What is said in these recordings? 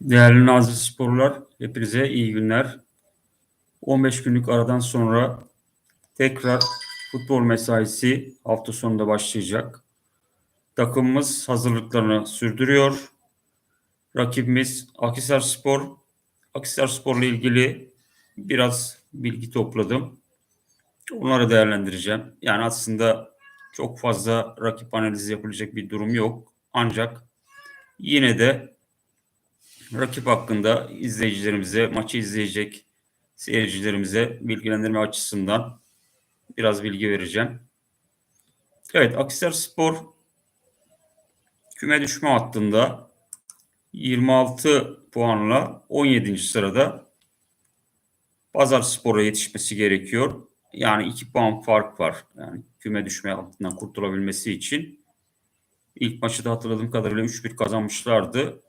Değerli Nazlı Sporlar, hepinize iyi günler. 15 günlük aradan sonra tekrar futbol mesaisi hafta sonunda başlayacak. Takımımız hazırlıklarını sürdürüyor. Rakibimiz Akhisar Spor. Akhisar Spor'la ilgili biraz bilgi topladım. Onları değerlendireceğim. Yani aslında çok fazla rakip analizi yapılacak bir durum yok. Ancak yine de rakip hakkında izleyicilerimize, maçı izleyecek seyircilerimize bilgilendirme açısından biraz bilgi vereceğim. Evet, Akhisar Spor küme düşme hattında 26 puanla 17. sırada Pazar Spor'a yetişmesi gerekiyor. Yani 2 puan fark var. Yani küme düşme hattından kurtulabilmesi için. İlk maçı da hatırladığım kadarıyla 3-1 kazanmışlardı.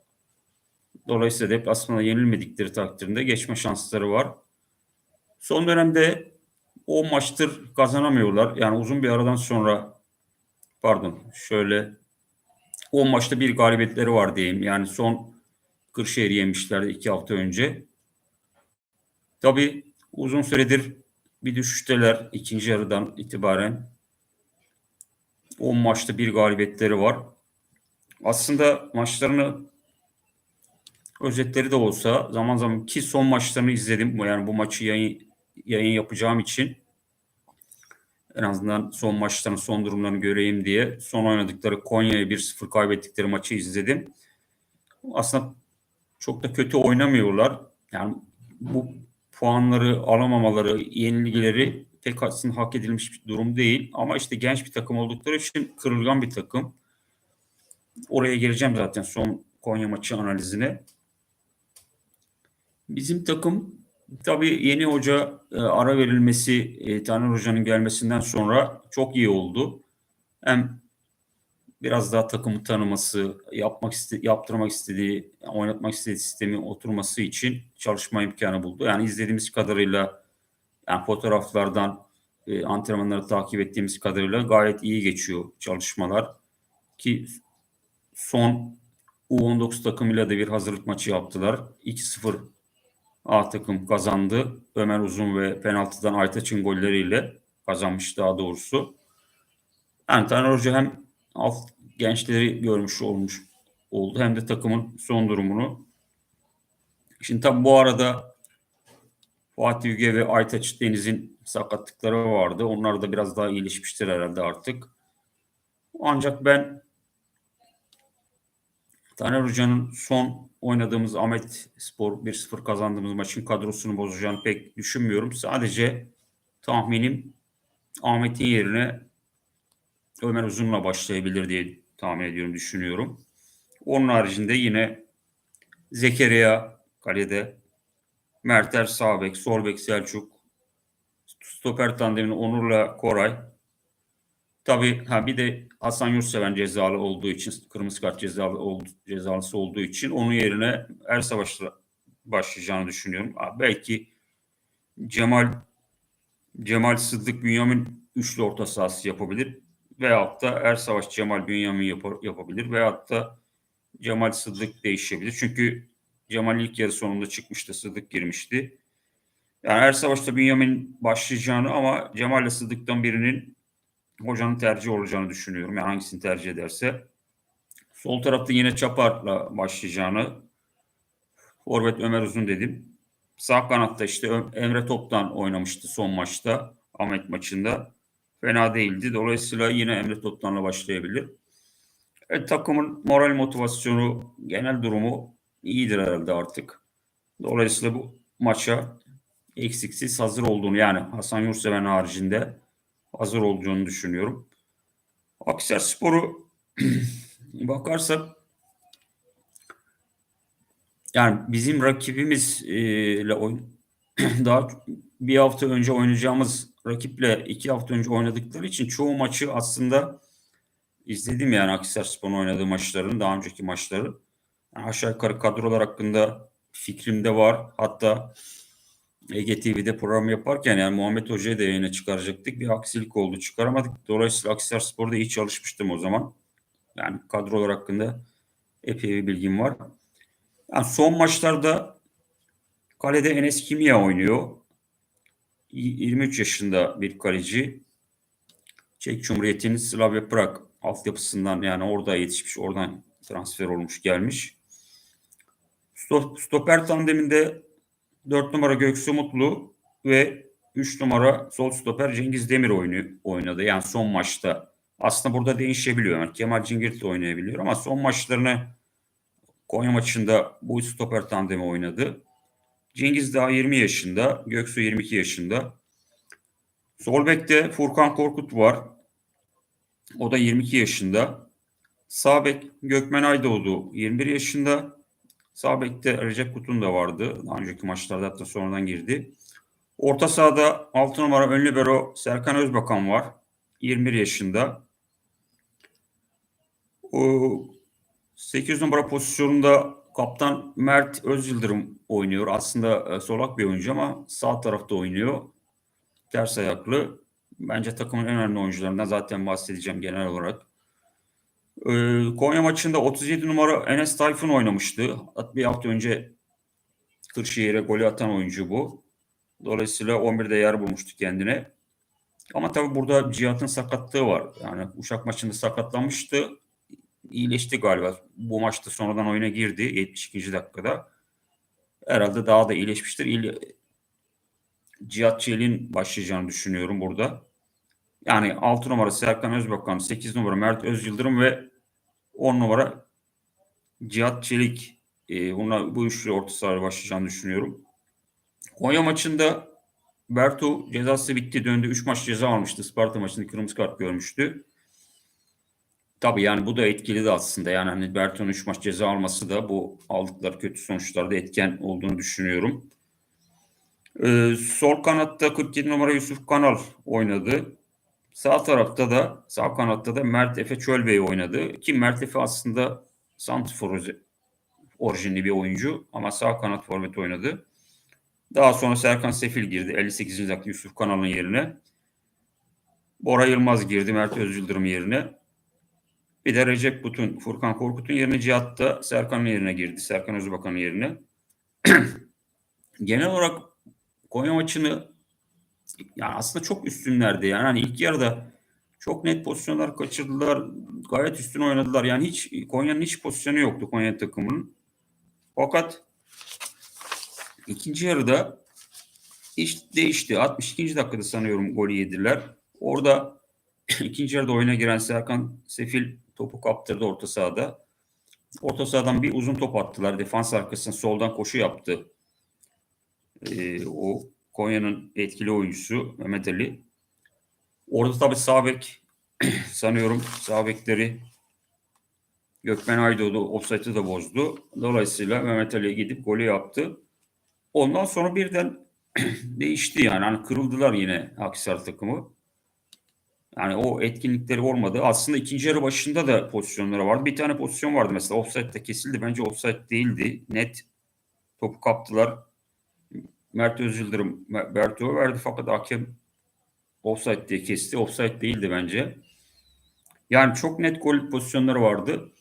Dolayısıyla deplasmana yenilmedikleri takdirinde geçme şansları var. Son dönemde o maçtır kazanamıyorlar. Yani uzun bir aradan sonra pardon şöyle 10 maçta bir galibiyetleri var diyeyim. Yani son Kırşehir'i yemişlerdi iki hafta önce. Tabii uzun süredir bir düşüşteler ikinci yarıdan itibaren. 10 maçta bir galibiyetleri var. Aslında maçlarını özetleri de olsa zaman zaman ki son maçlarını izledim. Yani bu maçı yayın, yayın yapacağım için en azından son maçların son durumlarını göreyim diye son oynadıkları Konya'ya 1-0 kaybettikleri maçı izledim. Aslında çok da kötü oynamıyorlar. Yani bu puanları alamamaları, yenilgileri pek aslında hak edilmiş bir durum değil. Ama işte genç bir takım oldukları için kırılgan bir takım. Oraya geleceğim zaten son Konya maçı analizine. Bizim takım tabii yeni hoca e, ara verilmesi, e, Taner Hoca'nın gelmesinden sonra çok iyi oldu. Hem biraz daha takımı tanıması, yapmak iste, yaptırmak istediği, oynatmak istediği sistemi oturması için çalışma imkanı buldu. Yani izlediğimiz kadarıyla yani fotoğraflardan e, antrenmanları takip ettiğimiz kadarıyla gayet iyi geçiyor çalışmalar. Ki son U19 takımıyla da bir hazırlık maçı yaptılar. 2-0 A takım kazandı. Ömer Uzun ve penaltıdan Aytaç'ın golleriyle kazanmış daha doğrusu. Yani Taner Hoca hem alt gençleri görmüş olmuş oldu hem de takımın son durumunu. Şimdi tabi bu arada Fatih Yüge ve Aytaç Deniz'in sakatlıkları vardı. Onlar da biraz daha iyileşmiştir herhalde artık. Ancak ben Taner Hoca'nın son oynadığımız Ahmet Spor 1-0 kazandığımız maçın kadrosunu bozacağını pek düşünmüyorum. Sadece tahminim Ahmet'in yerine Ömer Uzun'la başlayabilir diye tahmin ediyorum, düşünüyorum. Onun haricinde yine Zekeriya kalede, Merter Sağbek, Solbek Selçuk, stoper tandemini Onur'la Koray, Tabii ha bir de Hasan Yurtseven cezalı olduğu için kırmızı kart cezalı oldu, cezalısı olduğu için onun yerine Er Savaş'la başlayacağını düşünüyorum. Belki Cemal Cemal Sıddık Bünyamin üçlü orta sahası yapabilir. Veyahut da Er Savaş Cemal Bünyamin yap yapabilir. Veyahut da Cemal Sıddık değişebilir. Çünkü Cemal ilk yarı sonunda çıkmıştı. Sıddık girmişti. Yani Er Savaş'ta Bünyamin başlayacağını ama Cemal ile Sıddık'tan birinin hocanın tercih olacağını düşünüyorum. Yani hangisini tercih ederse. Sol tarafta yine Çapar'la başlayacağını. Forvet Ömer Uzun dedim. Sağ kanatta işte Emre Top'tan oynamıştı son maçta. Ahmet maçında. Fena değildi. Dolayısıyla yine Emre Top'tanla başlayabilir. Evet, takımın moral motivasyonu, genel durumu iyidir herhalde artık. Dolayısıyla bu maça eksiksiz hazır olduğunu yani Hasan Yurtseven haricinde hazır olduğunu düşünüyorum. Akhisar Spor'u bakarsak yani bizim rakibimizle oyun daha bir hafta önce oynayacağımız rakiple iki hafta önce oynadıkları için çoğu maçı aslında izledim yani Akhisar Spor'un oynadığı maçların daha önceki maçları. Yani aşağı yukarı kadrolar hakkında fikrim de var. Hatta Ege TV'de program yaparken yani Muhammed Hoca'yı da yayına çıkaracaktık. Bir aksilik oldu. Çıkaramadık. Dolayısıyla Akhisar Spor'da iyi çalışmıştım o zaman. Yani kadrolar hakkında epey bir bilgim var. Yani son maçlarda kalede Enes Kimya oynuyor. Y- 23 yaşında bir kaleci. Çek Cumhuriyeti'nin Slavia Prag altyapısından yani orada yetişmiş, oradan transfer olmuş gelmiş. Sto- Stoper tandeminde 4 numara Göksu Mutlu ve 3 numara sol stoper Cengiz Demir oyunu oynadı. Yani son maçta. Aslında burada değişebiliyor. Yani Kemal Cingir de oynayabiliyor ama son maçlarını Konya maçında bu stoper tandemi oynadı. Cengiz daha 20 yaşında, Göksu 22 yaşında. Sol bekte Furkan Korkut var. O da 22 yaşında. Sağ bek Gökmen Aydoğdu 21 yaşında. Sağ bekte Recep Kutun da vardı. Daha önceki maçlarda hatta sonradan girdi. Orta sahada 6 numara ön libero Serkan Özbakan var. 21 yaşında. O 8 numara pozisyonunda kaptan Mert Özyıldırım oynuyor. Aslında e, solak bir oyuncu ama sağ tarafta oynuyor. Ters ayaklı. Bence takımın en önemli oyuncularından zaten bahsedeceğim genel olarak. Ee, Konya maçında 37 numara Enes Tayfun oynamıştı. Bir hafta önce Kırşehir'e golü atan oyuncu bu. Dolayısıyla 11'de yer bulmuştu kendine. Ama tabii burada Cihat'ın sakatlığı var. Yani Uşak maçında sakatlanmıştı. İyileşti galiba. Bu maçta sonradan oyuna girdi 72. dakikada. Herhalde daha da iyileşmiştir. İyi, Cihat Çelik'in başlayacağını düşünüyorum burada. Yani 6 numara Serkan Özbakan, 8 numara Mert Özyıldırım ve 10 numara Cihat Çelik. Ee, bunlar, bu üçlü orta sahaya başlayacağını düşünüyorum. Konya maçında Bertu cezası bitti döndü. 3 maç ceza almıştı. Sparta maçında kırmızı kart görmüştü. Tabii yani bu da etkili de aslında. Yani hani Bertu'nun 3 maç ceza alması da bu aldıkları kötü sonuçlarda etken olduğunu düşünüyorum. Ee, sol kanatta 47 numara Yusuf Kanal oynadı. Sağ tarafta da sağ kanatta da Mert Efe Çölbey oynadı. Ki Mert Efe aslında santrfor orijinli bir oyuncu ama sağ kanat forvet oynadı. Daha sonra Serkan Sefil girdi 58. dakika Yusuf Kanal'ın yerine. Bora Yılmaz girdi Mert Özyıldırım yerine. Bir de Recep Kutun, Furkan Korkut'un yerine Cihat da Serkan'ın yerine girdi. Serkan Özbakan'ın yerine. Genel olarak Konya maçını yani aslında çok üstünlerdi. Yani hani ilk yarıda çok net pozisyonlar kaçırdılar. Gayet üstün oynadılar. Yani hiç Konya'nın hiç pozisyonu yoktu Konya takımının. Fakat ikinci yarıda iş değişti. 62. dakikada sanıyorum golü yediler. Orada ikinci yarıda oyuna giren Serkan Sefil topu kaptırdı orta sahada. Orta sahadan bir uzun top attılar. Defans arkasına soldan koşu yaptı. Ee, o Konya'nın etkili oyuncusu Mehmet Ali. Orada tabii sağ bek sanıyorum sağ bekleri Gökmen Aydoğdu offside'ı da bozdu. Dolayısıyla Mehmet Ali gidip golü yaptı. Ondan sonra birden değişti yani. Hani kırıldılar yine Akhisar takımı. Yani o etkinlikleri olmadı. Aslında ikinci yarı başında da pozisyonları vardı. Bir tane pozisyon vardı mesela. Offside'de kesildi. Bence offside değildi. Net topu kaptılar. Mert Özyıldırım Bertu'ya verdi fakat hakem offside diye kesti. Offside değildi bence. Yani çok net gol pozisyonları vardı.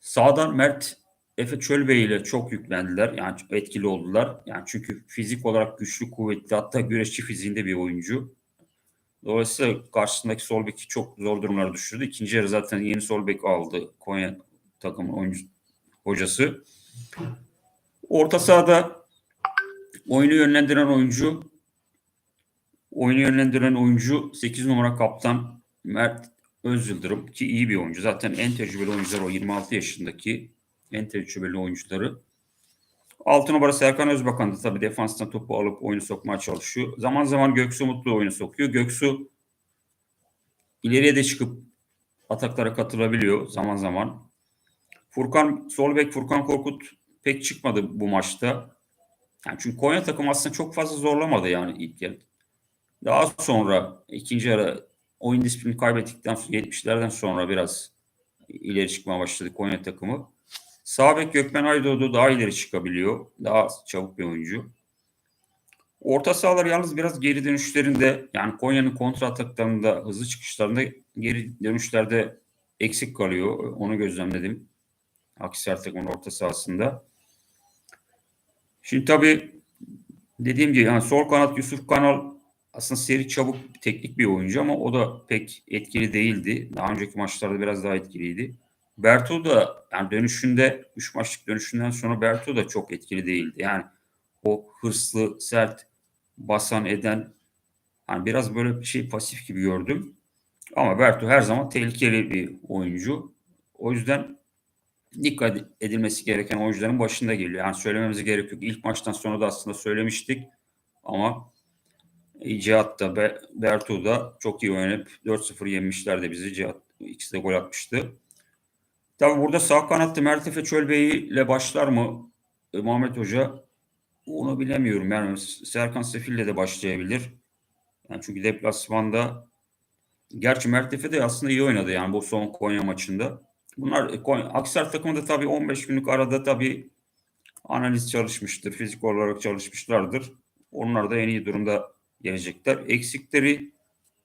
Sağdan Mert Efe Çölbey ile çok yüklendiler. Yani etkili oldular. Yani çünkü fizik olarak güçlü, kuvvetli hatta güreşçi fiziğinde bir oyuncu. Dolayısıyla karşısındaki sol beki çok zor durumlara düşürdü. İkinci yarı zaten yeni sol bek aldı Konya takımın oyuncu hocası. Orta sahada oyunu yönlendiren oyuncu oyunu yönlendiren oyuncu 8 numara kaptan Mert Özyıldırım ki iyi bir oyuncu. Zaten en tecrübeli oyuncular o 26 yaşındaki en tecrübeli oyuncuları. 6 numara Serkan Özbakan da tabii defanstan topu alıp oyunu sokmaya çalışıyor. Zaman zaman Göksu Mutlu oyunu sokuyor. Göksu ileriye de çıkıp ataklara katılabiliyor zaman zaman. Furkan Solbek, Furkan Korkut pek çıkmadı bu maçta. Yani çünkü Konya takım aslında çok fazla zorlamadı yani ilk yarı. Daha sonra ikinci yarı oyun disiplini kaybettikten sonra 70'lerden sonra biraz ileri çıkmaya başladı Konya takımı. Sağ bek Gökmen Aydoğdu daha ileri çıkabiliyor. Daha çabuk bir oyuncu. Orta sahalar yalnız biraz geri dönüşlerinde yani Konya'nın kontra ataklarında hızlı çıkışlarında geri dönüşlerde eksik kalıyor. Onu gözlemledim. Akhisar takımın orta sahasında. Şimdi tabii dediğim gibi yani sol kanat Yusuf Kanal aslında seri çabuk teknik bir oyuncu ama o da pek etkili değildi. Daha önceki maçlarda biraz daha etkiliydi. Berto da yani dönüşünde 3 maçlık dönüşünden sonra Berto da çok etkili değildi. Yani o hırslı, sert, basan eden yani biraz böyle bir şey pasif gibi gördüm. Ama Berto her zaman tehlikeli bir oyuncu. O yüzden dikkat edilmesi gereken oyuncuların başında geliyor. Yani söylememize gerek yok. İlk maçtan sonra da aslında söylemiştik. Ama Cihat da Be Bertu da çok iyi oynayıp 4-0 yenmişlerdi bizi. Cihat ikisi de gol atmıştı. Tabi burada sağ kanatta Mert Efe Çölbey ile başlar mı e, Muhammed Hoca? Onu bilemiyorum. Yani Serkan Sefil ile de başlayabilir. Yani çünkü deplasmanda gerçi Mert Efe de aslında iyi oynadı yani bu son Konya maçında. Bunlar e, Aksar takımında tabii 15 günlük arada tabii analiz çalışmıştır. Fizik olarak çalışmışlardır. Onlar da en iyi durumda gelecekler. Eksikleri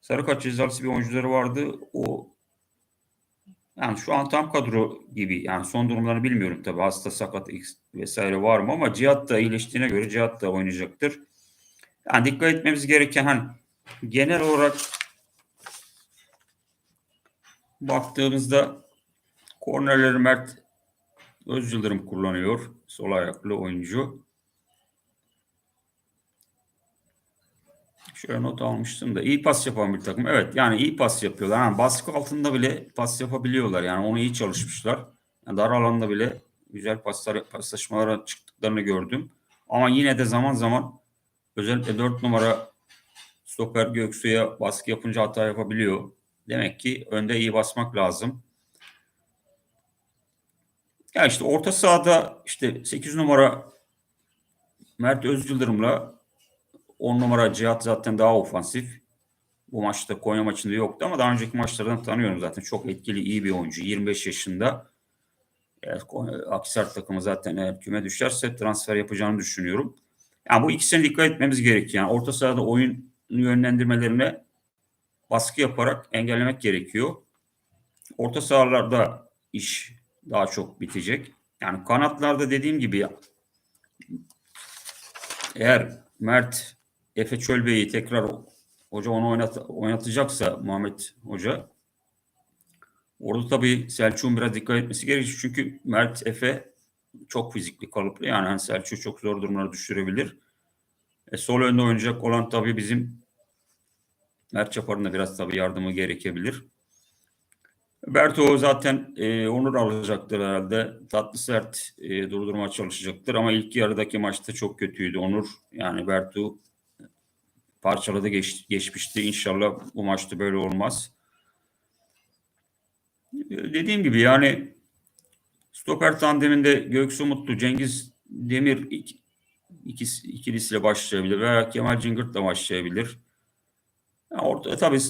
Sarıkaç cezalısı bir oyuncuları vardı. O yani şu an tam kadro gibi. Yani son durumlarını bilmiyorum tabii. Hasta, sakat vesaire var mı ama Cihat da iyileştiğine göre Cihat da oynayacaktır. Yani dikkat etmemiz gereken hani genel olarak baktığımızda kornerleri Mert Öz Yıldırım kullanıyor. Sol ayaklı oyuncu. Şöyle not almıştım da iyi pas yapan bir takım. Evet yani iyi pas yapıyorlar. Yani baskı altında bile pas yapabiliyorlar. Yani onu iyi çalışmışlar. Yani dar alanda bile güzel paslar, paslaşmalara çıktıklarını gördüm. Ama yine de zaman zaman özellikle 4 numara stoper Göksu'ya baskı yapınca hata yapabiliyor. Demek ki önde iyi basmak lazım. Ya işte orta sahada işte 8 numara Mert Özyıldırım'la 10 numara Cihat zaten daha ofansif. Bu maçta Konya maçında yoktu ama daha önceki maçlardan tanıyorum zaten. Çok etkili, iyi bir oyuncu. 25 yaşında. Evet, Akisar takımı zaten eğer küme düşerse transfer yapacağını düşünüyorum. Yani bu ikisine dikkat etmemiz gerekiyor. Yani orta sahada oyun yönlendirmelerine baskı yaparak engellemek gerekiyor. Orta sahalarda iş daha çok bitecek. Yani kanatlarda dediğim gibi eğer Mert Efe Çölbey'i tekrar hoca onu oynat, oynatacaksa Muhammed Hoca orada tabii Selçuk'un biraz dikkat etmesi gerekiyor. Çünkü Mert Efe çok fizikli kalıplı. Yani hani Selçuk çok zor durumlara düşürebilir. E, sol önde oynayacak olan tabii bizim Mert Çapar'ın da biraz tabii yardımı gerekebilir. Berto zaten e, onur alacaktır herhalde. Tatlı sert e, durdurmaya çalışacaktır ama ilk yarıdaki maçta çok kötüydü Onur. Yani Berto parçaladı geç, geçmişti. İnşallah bu maçta böyle olmaz. Dediğim gibi yani stoper tandeminde Göksu Mutlu, Cengiz Demir ikisi, ikilisiyle başlayabilir veya Kemal Cingırt'la başlayabilir. Yani orada tabii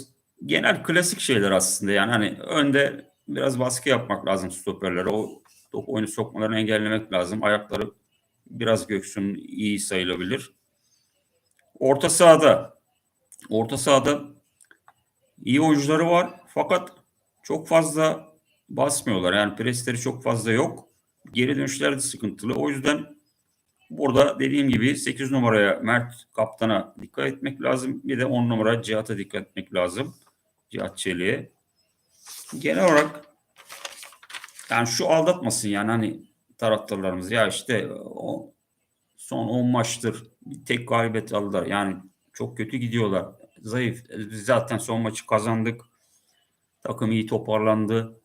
genel klasik şeyler aslında yani hani önde biraz baskı yapmak lazım stoperlere. O top oyunu sokmalarını engellemek lazım. Ayakları biraz Göksu'nun iyi sayılabilir. Orta sahada orta sahada iyi oyuncuları var fakat çok fazla basmıyorlar. Yani presleri çok fazla yok. Geri dönüşler de sıkıntılı. O yüzden burada dediğim gibi 8 numaraya Mert Kaptan'a dikkat etmek lazım. Bir de 10 numara Cihat'a dikkat etmek lazım. Cihat Çelik'e. Genel olarak yani şu aldatmasın yani hani taraftarlarımız ya işte o son 10 maçtır tek galibiyet aldılar. Yani çok kötü gidiyorlar. Zayıf. Biz zaten son maçı kazandık. Takım iyi toparlandı.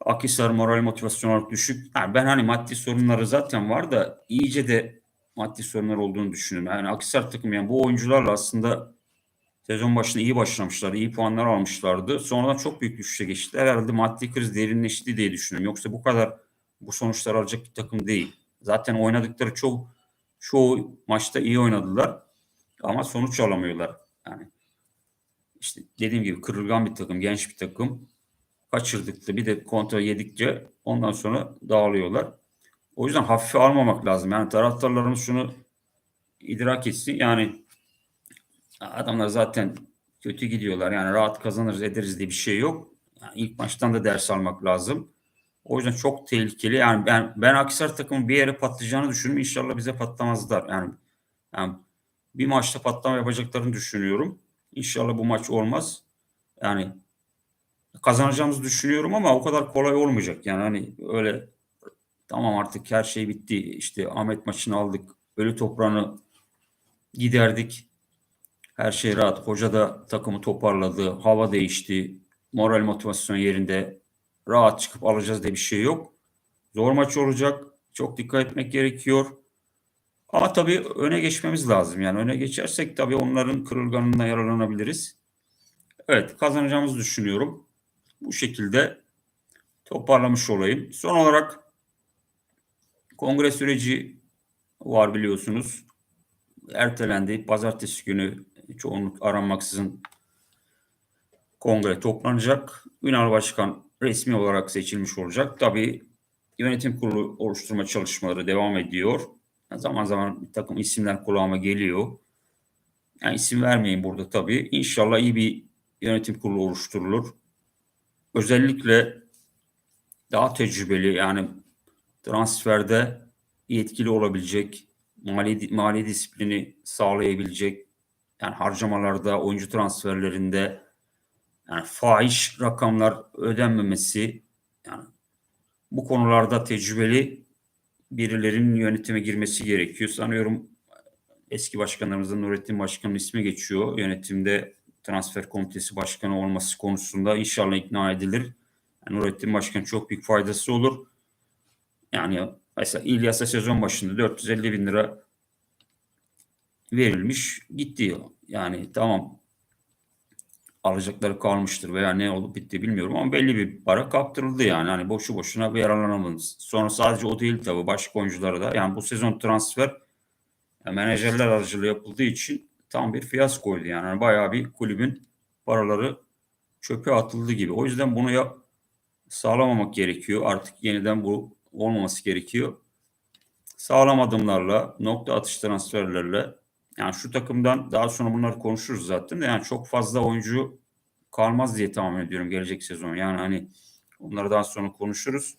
Akisar moral motivasyon olarak düşük. Yani ben hani maddi sorunları zaten var da iyice de maddi sorunlar olduğunu düşünüyorum. Yani Akisar takım yani bu oyuncularla aslında Sezon başında iyi başlamışlar, iyi puanlar almışlardı. Sonradan çok büyük düşüşe geçtiler. Herhalde maddi kriz derinleşti diye düşünüyorum. Yoksa bu kadar bu sonuçlar alacak bir takım değil. Zaten oynadıkları çok çoğu maçta iyi oynadılar ama sonuç alamıyorlar. Yani işte dediğim gibi kırılgan bir takım, genç bir takım. Kaçırdıkça bir de kontrol yedikçe ondan sonra dağılıyorlar. O yüzden hafife almamak lazım. Yani taraftarlarımız şunu idrak etsin. Yani Adamlar zaten kötü gidiyorlar. Yani rahat kazanırız ederiz diye bir şey yok. Yani ilk maçtan da ders almak lazım. O yüzden çok tehlikeli. Yani ben ben Akhisar takımın bir yere patlayacağını düşünüyorum. İnşallah bize patlamazlar. Yani, yani bir maçta patlama yapacaklarını düşünüyorum. İnşallah bu maç olmaz. Yani kazanacağımızı düşünüyorum ama o kadar kolay olmayacak. Yani hani öyle tamam artık her şey bitti. İşte Ahmet maçını aldık. Ölü toprağını giderdik. Her şey rahat. Hoca da takımı toparladı. Hava değişti. Moral motivasyon yerinde. Rahat çıkıp alacağız diye bir şey yok. Zor maç olacak. Çok dikkat etmek gerekiyor. Ama tabii öne geçmemiz lazım. Yani öne geçersek tabii onların kırılganından yararlanabiliriz. Evet kazanacağımızı düşünüyorum. Bu şekilde toparlamış olayım. Son olarak kongre süreci var biliyorsunuz. Ertelendi. Pazartesi günü çoğunluk aranmaksızın kongre toplanacak. Ünal Başkan resmi olarak seçilmiş olacak. Tabii yönetim kurulu oluşturma çalışmaları devam ediyor. Zaman zaman bir takım isimler kulağıma geliyor. Yani isim vermeyin burada tabii. İnşallah iyi bir yönetim kurulu oluşturulur. Özellikle daha tecrübeli yani transferde yetkili olabilecek, mali, mali disiplini sağlayabilecek, yani harcamalarda, oyuncu transferlerinde yani fahiş rakamlar ödenmemesi, yani bu konularda tecrübeli birilerinin yönetime girmesi gerekiyor. Sanıyorum eski başkanlarımızdan Nurettin Başkan'ın ismi geçiyor. Yönetimde transfer komitesi başkanı olması konusunda inşallah ikna edilir. Yani Nurettin Başkan çok büyük faydası olur. Yani mesela İlyas'a sezon başında 450 bin lira verilmiş gitti. Yani tamam alacakları kalmıştır veya ne olup bitti bilmiyorum ama belli bir para kaptırıldı yani. Hani boşu boşuna bir yararlanamadınız. Sonra sadece o değil tabii başka oyunculara da. Yani bu sezon transfer yani menajerler aracılığı yapıldığı için tam bir fiyaskoydu yani. yani. Bayağı bir kulübün paraları çöpe atıldı gibi. O yüzden bunu ya sağlamamak gerekiyor. Artık yeniden bu olmaması gerekiyor. Sağlam adımlarla, nokta atış transferlerle yani şu takımdan daha sonra bunları konuşuruz zaten de yani çok fazla oyuncu kalmaz diye tahmin ediyorum gelecek sezon. Yani hani onları daha sonra konuşuruz.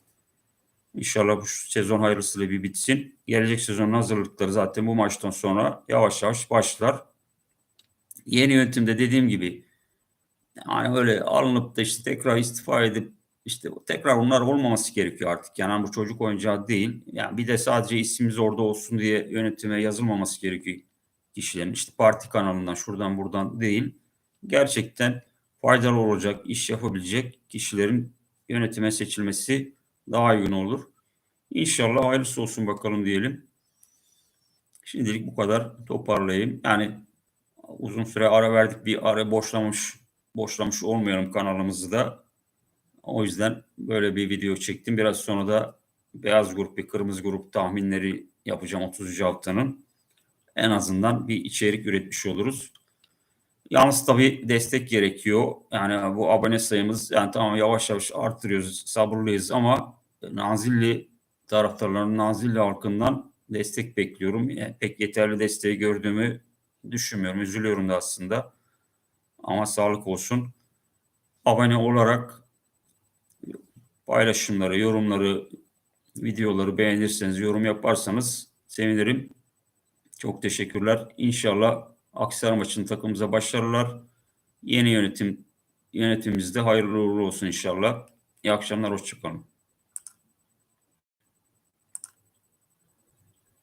İnşallah bu sezon hayırlısıyla bir bitsin. Gelecek sezonun hazırlıkları zaten bu maçtan sonra yavaş yavaş başlar. Yeni yönetimde dediğim gibi yani öyle alınıp da işte tekrar istifa edip işte tekrar bunlar olmaması gerekiyor artık. Yani bu çocuk oyuncağı değil. Yani bir de sadece ismimiz orada olsun diye yönetime yazılmaması gerekiyor kişilerin. İşte parti kanalından şuradan buradan değil. Gerçekten faydalı olacak, iş yapabilecek kişilerin yönetime seçilmesi daha uygun olur. İnşallah hayırlısı olsun bakalım diyelim. Şimdilik bu kadar toparlayayım. Yani uzun süre ara verdik bir ara boşlamış boşlamış olmayalım kanalımızı da. O yüzden böyle bir video çektim. Biraz sonra da beyaz grup ve kırmızı grup tahminleri yapacağım 30. haftanın. En azından bir içerik üretmiş oluruz. Yalnız tabii destek gerekiyor. Yani bu abone sayımız yani tamam yavaş yavaş arttırıyoruz, sabırlıyız ama Nazilli taraftarlarının Nazilli halkından destek bekliyorum. Yani pek yeterli desteği gördüğümü düşünmüyorum. Üzülüyorum da aslında. Ama sağlık olsun. Abone olarak paylaşımları, yorumları, videoları beğenirseniz, yorum yaparsanız sevinirim. Çok teşekkürler. İnşallah Aksar maçının takımımıza başarılar. Yeni yönetim yönetimimizde hayırlı uğurlu olsun inşallah. İyi akşamlar, hoşçakalın.